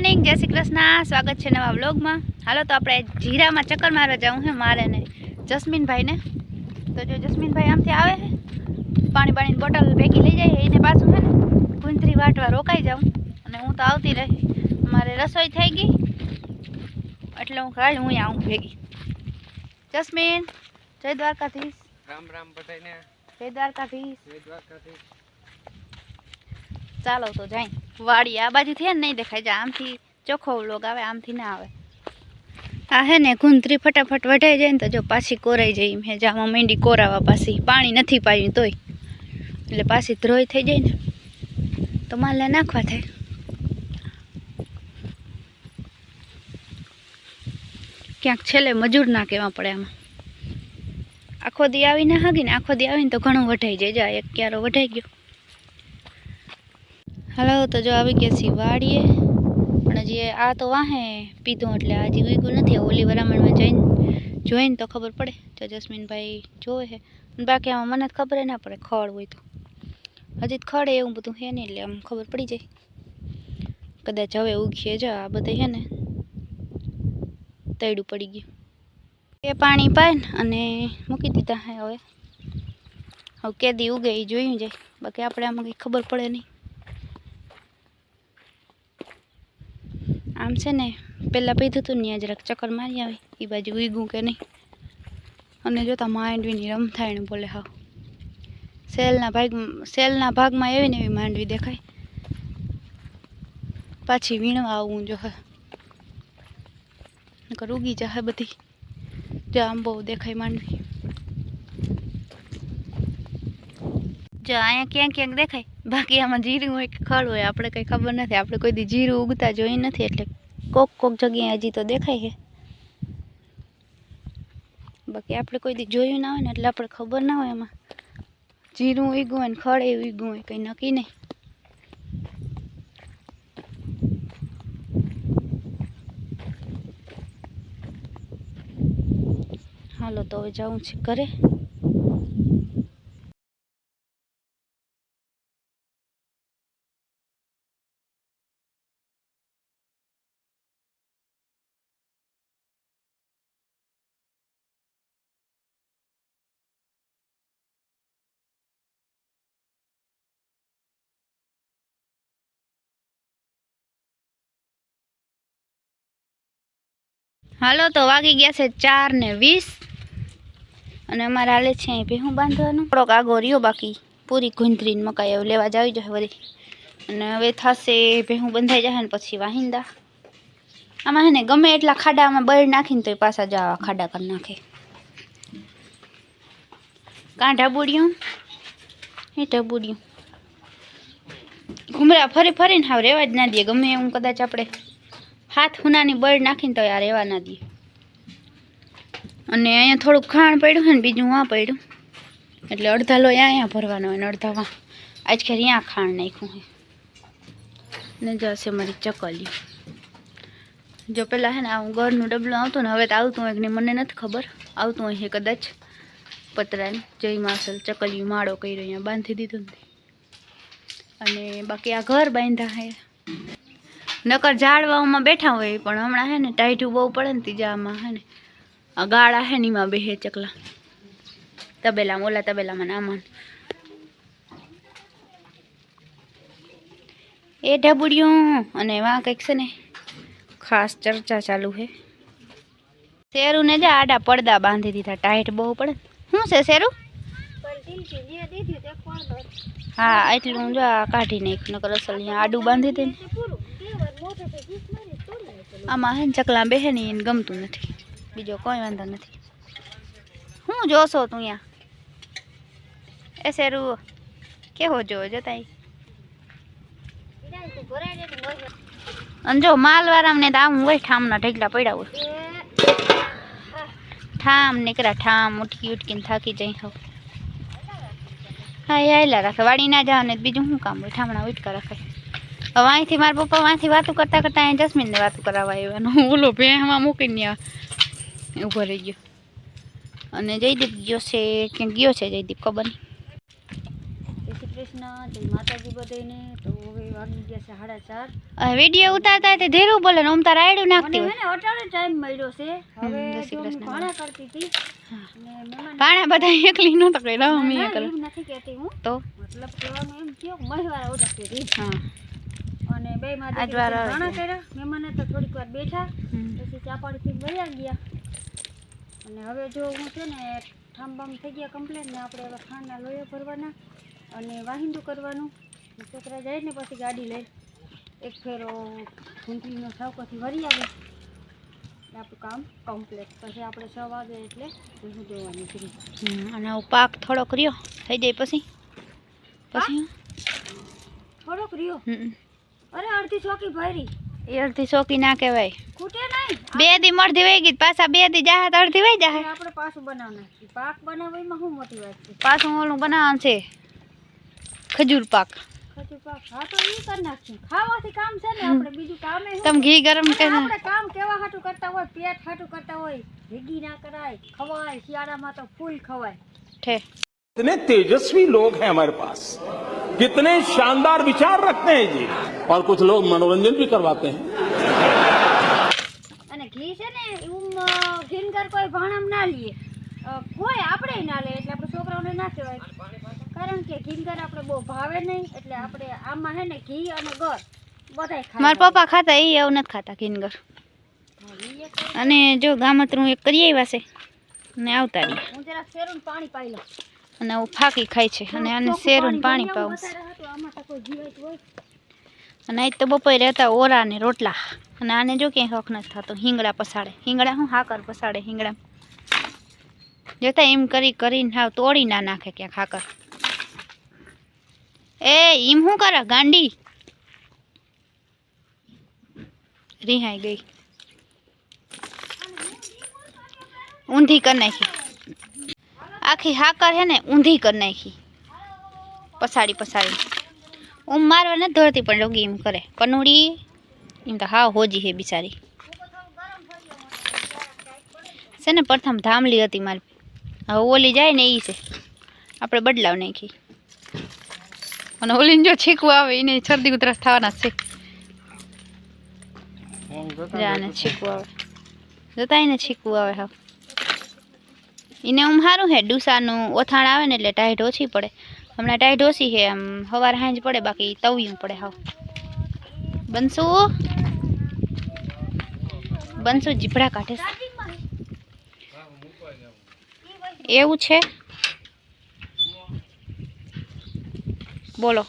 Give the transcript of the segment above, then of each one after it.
Morning જય શ્રી કૃષ્ણ. સ્વાગત છે નવા વ્લોગમાં. હાલો તો આપણે જીરામાં ચક્કર મારવા જવું છે મારે ને જસ્મીનભાઈને. તો જો જસ્મીનભાઈ આમથી આવે છે પાણી પાણીની બોટલ ભેગી લઈ જાય એને પાછું છે ને ગુંથરી વાટવા રોકાઈ જાઉં. અને હું તો આવતી રહી. મારે રસોઈ થઈ ગઈ એટલે હું કાલ હું આવું ભેગી. જસ્મીન જય દ્વારકાધીશ. રામ રામ બધાને જય દ્વારકાધીશ. જય દ્વારકાધીશ. ચાલો તો જાય. વાડી આ બાજુથી હે ને નહીં દેખાય જાય આમથી ચોખ્ખો લોગ આવે, આમથી ના આવે. આ હે ને ગુંતરી ફટાફટ વઢાઈ જાય ને તો જો પાછી કોરાઈ જાય એમ હે જામાં મેંડી કોરાવા પાછી પાણી નથી પાયું તોય. એટલે પાછી ધ્રોય થઈ જાય ને, તો માલે નાખવા થાય. ક્યાંક છેલ્લે મજૂર ના કહેવા પડે આમાં. આખો દી આવીને હાગીને, આખો દી આવીને તો ઘણું વઢાઈ જાય. જા એક ક્યારો વઢાઈ ગયો. હાલો, તો જો આવી ગયા છીએ પણ હજી આ તો વાહે પીધું, એટલે હજી ઉગ્યું નથી. ઓલી વરામણમાં જઈને, જોઈને તો ખબર પડે. જો જસ્મીનભાઈ જોવે છે. બાકી આમાં મને જ ખબર ના પડે, ખડ હોય તો. હજી તો ખડે એવું બધું છે નહીં, એટલે આમ ખબર પડી જાય. કદાચ હવે ઉગીએ, જ આ બધે છે ને, તૈડું પડી ગયું. એ પાણી પાય ને અને મૂકી દીધા હે હવે. હવે કેદી ઉગે, એ જોયું જાય. બાકી આપણે આમાં કંઈ ખબર પડે નહીં. આમ છે ને, પહેલાં પીધું હતું ને જરાક ચક્કર મારી આવે. એ બાજુ ઉગું કે નહીં. અને જોતા માંડવીની રમથાયણ બોલે હા. સેલના ભાગ, સેલના ભાગમાં એવી ને એવી માંડવી દેખાય. પાછી વીણવા આવવું જો નકર ઉગી જશે બધી. જો આમ બહુ દેખાય માંડવી. જો અહીંયા ક્યાંક ક્યાંક દેખાય. બાકી આમાં જીરું હોય કે ખડ હોય, આપણે કંઈ ખબર નથી. આપણે કોઈ દી જીરું ઉગતા જોઈ નથી એટલે કોક કોક જગ્યાએ હજી તો દેખાય છે. બાકી આપણે કોઈ દી જોયું ના હોય ને એટલે આપણે ખબર ના હોય એમાં. જીરું ઉગ્યું હોય ને ખડ એ ઉગ્યું હોય, કંઈ નક્કી નહીં. હાલો તો હવે જાઉં છે ઘરે. હાલો, તો વાગી ગયા છે ચાર ને વીસ. અને અમારે હાલે છે અહીં ભેહું બાંધવાનું. થોડોક આગો રહ્યો, બાકી પૂરી ગુંદરીને મકાઈ એવું લેવા જાવી જશે વળી. અને હવે થશે ભેહું બંધાઈ જશે ને પછી વાહિંદા. આમાં છે ને ગમે એટલા ખાડામાં બળ નાખીને તોય પાછા જ આવા ખાડા કરી નાખે. કાં ઢબુડિયું? એ ઢબુડિયું? ઘુમરા ફરી ફરીને હાવ રહેવા જ ના દે, ગમે એવું કદાચ આપણે હાથ હુનાની બળ નાખીને તો યાર રહેવા ના દઈએ અને અહીંયા થોડુંક ખાણ પડ્યું છે ને બીજું વાં પડ્યું. એટલે અડધા લોહી અહીંયા ભરવાનો હોય ને અડધા વાં. આજ ખેર અહીંયા ખાણ નાખ્યું છે. ને જશે મારી ચકલી જો પેલા હે ને આ ઘરનું ડબલું આવતું ને હવે તો આવતું હોય કે મને નથી ખબર. આવતું હોય છે કદાચ. પતરાને. જય માસલ. ચકલી માળો કર્યો અહીંયા બાંધી દીધું નથી અને બાકી આ ઘર બાંધ્યા હે નકર ઝાડવામાં બેઠા હોય પણ હમણાં હે ને ટાઈટું બહુ પડે ને ત્રીજામાં હે ને, આ ગાળા હે નીમાં બેહે ચકલા. તબેલામાં ઓલા તબેલામાં નામાં એ ઢબુડિયું, અને વાં કંઈક છે ને ખાસ ચર્ચા ચાલુ છે શેરુને ને આડા પડદા બાંધી દીધા, ટાઈટ બહુ પડે શું છે શેરું? હા, એટલું જો આ કાઢી નાખ નકર અસલ અહીંયા આડું બાંધી દે ને. આમાં હે ને ચકલા બેહે ને એને ગમતું નથી. બીજો કોઈ વાંધો નથી. હું જોશો તું અહીંયા? એ શેરું કેવો જોવો જતા ઈ? અને જો માલવાળામને તો આમ હોય ઠામના ઢગલા પડ્યા હોય. ઠામ નીકળ્યા, ઠામ ઉઠકી ઉઠકીને થાકી જાય હવે. હા એ આયલા રાખે, વાડી ના જાવ ને તો બીજું શું કામ હોય? ઠામણા ઉઠકા રાખે. હવે અહીંથી મારા પપ્પા અહીંથી વાતું કરતા કરતા અહીં જસ્મીનને વાતું કરાવવા આવ્યા ઓલો ભેહમાં મૂકીને ત્યાં ઊભો રહી ગયો. અને જયદીપ ગયો છે ક્યાંક ગયો છે જયદીપ ખબર નહીં. કૃષ્ણ જય માતાજી બધાને તો હવે વાગી ગયા છે સાડા ચાર. હવે વીડિયો ઉતારતા હોય તો ધીરું બોલે ને ઓમ તાર રાયડું મને નાખતી હે હોય ને અટાણે ટાઈમ મળ્યો છે. હવે જય શ્રી જો હું કૃષ્ણ. ભાણા કરતી હતી. અને મહેમાન પાણા બધા એકલી નતો કરી ના, રમી ના, કરે. એવું નથી કહેતી હું. તો? મતલબ કહેવાનું એમ થયો કે મહિવાર ઓળખતી હતી હા. અને બે માં છે. કર્યા. મહેમાને તો થોડીક વાર બેઠા. પછી ચા પાડી વયા ગયા. અને હવે જો હું છે ને ઠામ થઈ ગયા કમ્પ્લેન ને આપણે હવે ખાંડના લોયા ભરવાના અને વાહિંદુ કરવાનું. છોકરા જાય ને પછી ગાડી લઈ. એક ફેરો ઘૂંટણીનો સાવકોથી વરી આવે. આપણું કામ કમ્પ્લીટ પછી આપણે છ વાગે એટલે ભેગું દેવાની કરી અને પાક થોડોક રહ્યો. થઈ જાય પછી? પછી? થોડોક રહ્યો. અરે અડધી ચોકી ભરી. એ અડધી ચોકી ના કહેવાય. ખૂટે નહીં. બે દી મરધી વહી ગઈ પાછા બે દી જાહે તો અડધી વહી જાહે. આપણે પાછું બનાવના પાક બનાવવામાં શું મોટી વાત છે? પાછું ઓલું બનાવવાનું છે ખજૂર પાક. ખજૂર પાક. હા તો એ કરી નાખશું. ખાવાથી કામ છે ને આપણે બીજું કામ તમે ઘી ગરમ કરી આપણે કામ કેવા હાટું કરતા હોય પેટ હાટું કરતા હોય ભેગી ના કરાય ખવાય શિયાળામાં તો ફૂલ ખવાય. ઠે. कितने तेजस्वी लोग हैं हमारे पास कितने शानदार विचार रखते हैं जी और कुछ लोग मनोरंजन भी करवाते हैं અને ઘી છે ને એવું ઘીનગર કોઈ ભાણમ ના લઈએ અ, કોઈ આપણે ના લે એટલે આપણે છોકરાઓને ના કહેવાય કારણ કે ઘીનગર આપણે બહુ ભાવે નહીં એટલે આપણે આમાં હે ને ઘી અને ગર બધાય ખાય મારા પપ્પા ખાતા એ એવું નથી ખાતા કિનગર હા, ઈ એક વાર અને જો ગામતરું એક કરી આવ્યા છે અને આવતા રહ્યા હું જરાક શેરું પાણી પાઈ લઉં અને આવું ફાંકી ખાય છે. અને આને શેરું પાણી પાવું હોય. અને આજ તો બપોરે હતા ઓરા ને રોટલા. અને આને જો ક્યાંય હક નથી થતો હિંગડા પસાડે. હિંગડા હું હાકર પસાડે હિંગડા જોતા એમ કરી કરીને હાવ તોડી ના નાખે ક્યાંક હાકર. એ એમ શું કરે? ગાંડી? રિહાઈ ગઈ. ઊંધી કરી નાખી. આખી હાકર હે ને ઊંધી કરી નાખી. પસાડી પસાડી. ઓમ મારવા નથી ધરતી પણ ડોગી એમ કરે. કનુડી એમ તો હા હોજી હે બિચારી. છે ને પ્રથમ ધામલી હતી મારી. હવે ઓલી જાય ને એ છે. આપણે બદલાવ નાખી. અને ઓલીને જો છીકવું આવે એને શરદી ઉધરસ થવાના છે. જાને છીકવું આવે. જતા એને છીકવું આવે હા એને આમ સારું છે ડુસાનું ઓથાણ આવે ને એટલે ટાઈટ ઓછી પડે. હમણાં ટાઈટ ઓછી છે આમ સવાર હાંજ પડે, બાકી તવ્યું પડે હાવ. બનસુ? બનસુ, જીભડા કાઢે એવું છે? બોલો.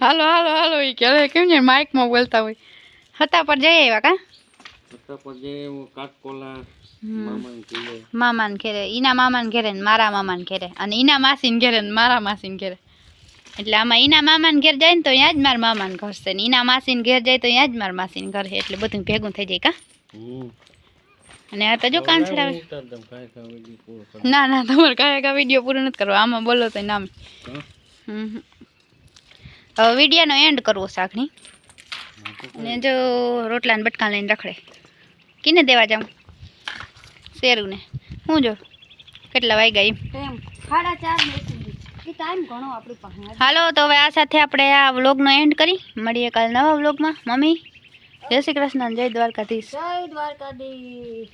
હાલો હાલો હાલો એ ક્યારે કેમ છે? માઇકમાં બોલતા હોય. હતા પર જઈ આવ્યા કા? મામાને ઘેરે ઈના મામાને ઘેરે ને મારા મામાને ઘેરે અને ઈના માસીન ઘેરે ને મારા માસીને ઘેરે એટલે આમાં ઈના મામાન ઘેર જાય ને તો ત્યાં જ મારા મામાને ઘર છે ને ઈના માસીને ઘેર જાય તો ત્યાં જ મારા માસીને ઘર છે એટલે બધું ભેગું થઈ જાય કા અને આ તો જો કાંસર આવે ના ના તમારે કાંઈ કાંઈ વીડિયો પૂરો નથી કરવો આમાં બોલો તો નામ. હવે વિડીયોનો એન્ડ કરવો સાખણી અને જો રોટલા ને બટકા લઈને રખડે કિને દેવા જાઉં. શેરુને. હું જો કેટલા વાઈ ગઈ હાલો તો હવે આ સાથે આપણે આ વ્લોગનો એન્ડ કરી. મળીએ કાલ નવા વ્લોગમાં. મમ્મી જય શ્રી કૃષ્ણ જય દ્વારકાધીશ. જય દ્વારકાધીશ.